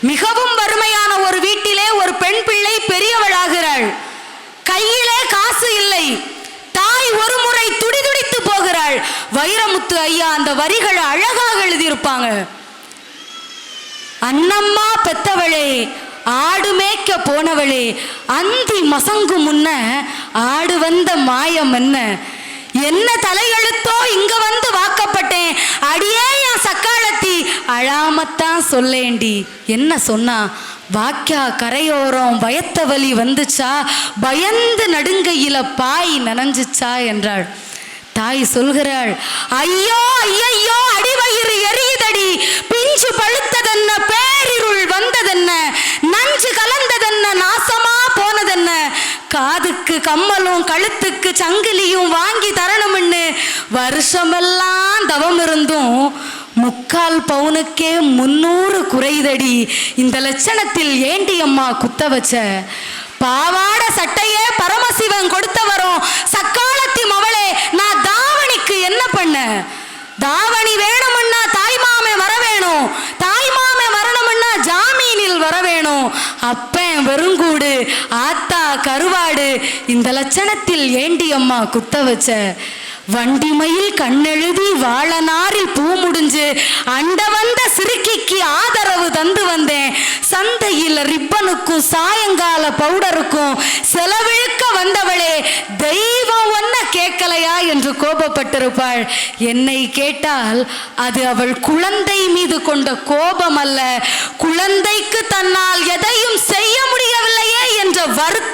மிகவும் வறுமையான ஒரு வீட்டிலே ஒரு பெண் பிள்ளை பெரியவளாகிறாள். கையிலே காசு இல்லை. தாய் ஒரு முறை துடிதுடித்து போகிறாள். வைரமுத்து ஐயா அந்த வரிகளை அழகாக எழுதியிருப்பாங்க. அண்ணம்மா பெத்தவளே ஆடு மேய்க்க போனவளே அந்தி மசங்கு முன்ன ஆடு வந்த மாயம் என்ன? என்ன தலையெழுத்தோ இங்க வந்து வாக்கப்பட்டேன் அடியே என் சக்காலத்தி அழாமத்தான் சொல்லேண்டி. என்ன சொன்னா? வாக்கியா கரையோரம் பயத்த வலி வந்துச்சா? பயந்து நடுங்கையில பாய் நனைஞ்சிச்சா என்றாள். தாய் சொல்கிறாள் ஐயோ ஐயையோ அடிவயிறு எரியுதடி. பிஞ்சு பழுத்ததென்ன பேரிருள் வந்ததென்ன? நஞ்சு கலந்ததென்ன நாசமா போனதென்ன? காதுக்கு கம்மலும் கழுத்துக்கு சங்கிலியும் வாங்கி தரணும்னு வருஷமெல்லாம் தவம் இருந்தும் முக்கால் பவுனுக்கே முன்னூறு குறைதடி. இந்த லட்சணத்தில் ஏண்டி அம்மா குத்த வச்ச? பாவாட சட்டையே பரமசிவன் கொடுத்த வரும். சக்காலத்தி மவளே நான் தாவணிக்கு என்ன பண்ண? தாவணி வேணும்னா தாய்மாமே வர வேணும். தாய்மாமே வரணும்னா ஜாமீனில் வர வேணும். அப்பன் வெறுங்கூடு ஆத்தா கருவாடு. இந்த லட்சணத்தில் ஏண்டி அம்மா குத்த வச்ச? வண்டிமையில் கண்ணெழுதி வாழ தந்து வந்தேன். சந்தையில் ரிப்பனுக்கும் சாயங்கால பவுடருக்கும் செலவிழுக்க வந்தவளே தெய்வம் ஒன்ன கேட்கலையா என்று கோபப்பட்டிருப்பாள். என்னை கேட்டால் அது அவள் குழந்தை மீது கொண்ட கோபம் அல்ல குழந்தைக்கு தன்னால் எதையும் செய்ய முடியவில்லையே என்ற வருத்தம்